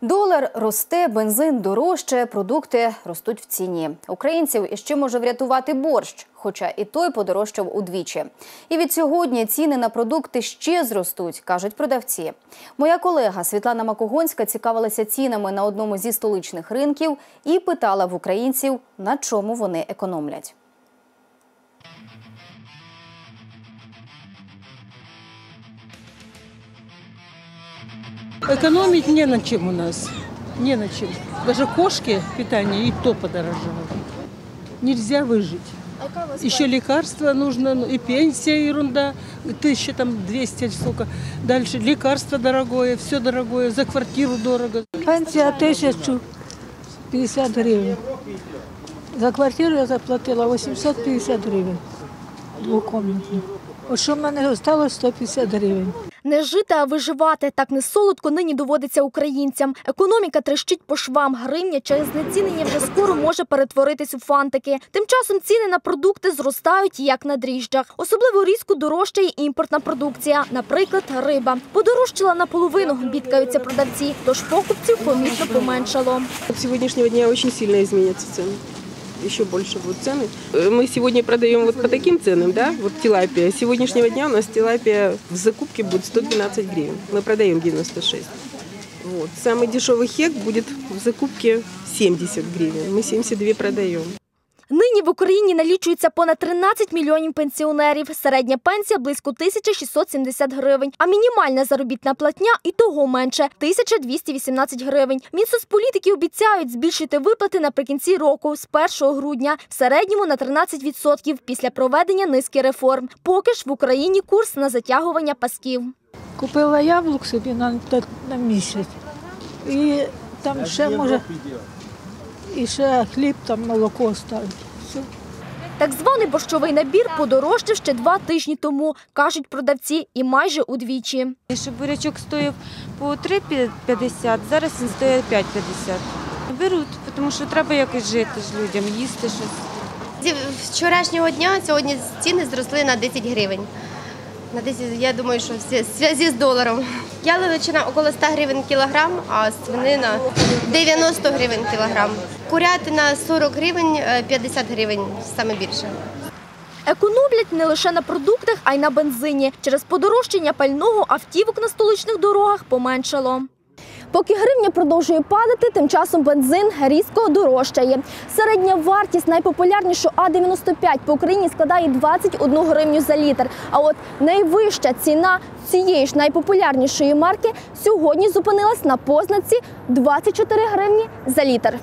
Долар росте, бензин дорожче, продукти ростуть в ціні. Українців іще може врятувати борщ, хоча і той подорожчав удвічі. І від сьогодні ціни на продукти ще зростуть, кажуть продавці. Моя колега Світлана Макогонська цікавилася цінами на одному зі столичних ринків і питала в українців, на чому вони економлять. Экономить не на чем у нас. Не на чем. Даже кошки питание и то подорожало. Нельзя выжить. Еще лекарства нужно, ну, и пенсия ерунда, тысяча там двести сколько. Дальше лекарство дорогое, все дорогое, за квартиру дорого. Пенсія тисячу 50 гривень. За квартиру я заплатила 850 гривень двокомнатну. От що в мене залишилось 150 гривень. Не жити, а виживати. Так не солодко нині доводиться українцям. Економіка трещить по швам. Гривня через знецінення вже скоро може перетворитись у фантики. Тим часом ціни на продукти зростають як на дріжджах. Особливо різко дорожчає імпортна продукція, наприклад, риба. Подорожчала наполовину, бідкаються продавці, тож покупців помітно поменшало. С сегодняшнего дня очень сильно изменятся цены. Еще больше будут цены. Э, Мы сегодня продаем вот по таким ценам, да, вот тилапия. С сегодняшнего дня у нас тилапия в закупке будет 112 гривен. Мы продаем 96. Вот. Самый дешевый хек будет в закупке 70 гривен. Мы 72 продаем. Нині в Україні налічується понад 13 мільйонів пенсіонерів. Середня пенсія близько 1670 гривень, а мінімальна заробітна платня і того менше 1218 гривень. Мінсоцполітики обіцяють збільшити виплати наприкінці року з 1 грудня, в середньому на 13% після проведення низки реформ. Поки ж в Україні курс на затягування пасків. Купила яблук собі на, на, на місяць. І там ще може, і ще хліб, там молоко ставить. Все. Так званий борщовий набір подорожчав ще два тижні тому, кажуть продавці, і майже удвічі. Щоб бурячок стояв по 3,50, зараз він стоїть 5,50. Беруть, тому що треба якось жити ж людям, їсти щось. Зі вчорашнього дня сьогодні ціни зросли на 10 гривень. На 10, я думаю, що в зв'язку з доларом. Яловичина около 100 гривень кілограм, а свинина 90 гривень кілограм. Курятина 40 гривень, е, 50 гривень саме більше. Економлять не лише на продуктах, а й на бензині. Через подорожчання пального автівок на столичних дорогах поменшало. Поки гривня продовжує падати, тим часом бензин різко дорожчає. Середня вартість найпопулярнішого А95 по Україні складає 21 гривню за літр. А от найвища ціна цієї ж найпопулярнішої марки сьогодні зупинилась на познаці 24 гривні за літр.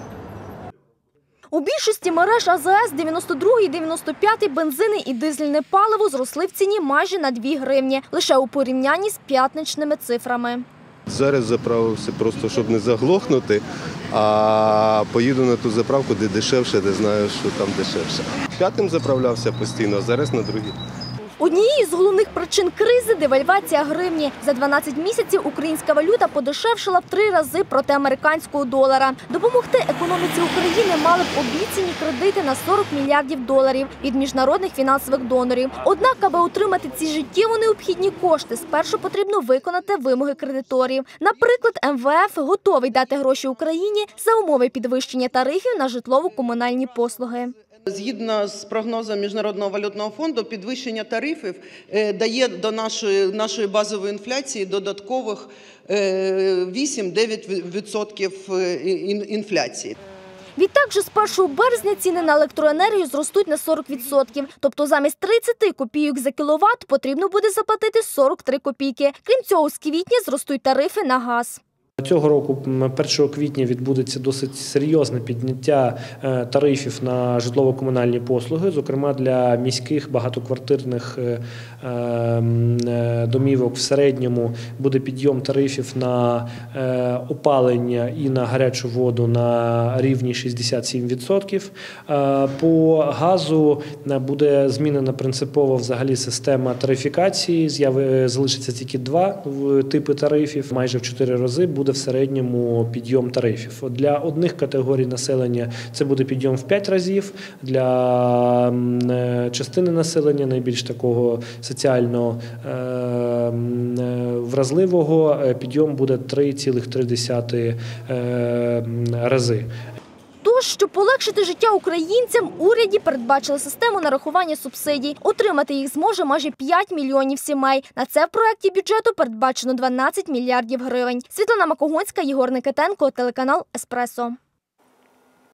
У більшості мереж АЗС 92 і 95 бензини і дизельне паливо зросли в ціні майже на 2 гривні, лише у порівнянні з п'ятничними цифрами. Зараз заправився просто, щоб не заглохнути, а поїду на ту заправку, де дешевше, де знаю, що там дешевше. П'ятим заправлявся постійно, а зараз на другий. Однією з головних причин кризи девальвація гривні. За 12 місяців українська валюта подешевшила в три рази проти американського долара. Допомогти економіці України мали б обіцяні кредити на 40 мільярдів доларів від міжнародних фінансових донорів. Однак, аби отримати ці життєво необхідні кошти, спершу потрібно виконати вимоги кредиторів. Наприклад, МВФ готовий дати гроші Україні за умови підвищення тарифів на житлово-комунальні послуги. Згідно з прогнозом Міжнародного валютного фонду, підвищення тарифів е, дає до нашої, нашої базової інфляції додаткових е, 8-9% е, інфляції. Відтак же з 1 березня ціни на електроенергію зростуть на 40%. Тобто замість 30 копійок за кіловат потрібно буде заплатити 43 копійки. Крім цього, з квітня зростуть тарифи на газ. Цього року, м, 1 квітня, відбудеться досить серйозне підняття е, тарифів на житлово-комунальні послуги, зокрема для міських багатоквартирних е, е, домівок. В середньому буде підйом тарифів на опалення і на гарячу воду на рівні 67%. Е, По газу буде змінена принципово взагалі система тарифікації. Залишиться тільки два типи тарифів. Майже в чотири рази буде в середньому підйом тарифів. Для одних категорій населення це буде підйом в 5 разів. Для е, частини населення найбільш такого соціально е, е, вразливого підйом буде 3,3 е, рази. Тож, щоб полегшити життя українцям, уряді передбачили систему нарахування субсидій. Отримати їх зможе майже 5 мільйонів сімей. На це в проєкті бюджету передбачено 12 мільярдів гривень. Світлана Макогонська, Єгор Никитенко, телеканал Еспресо.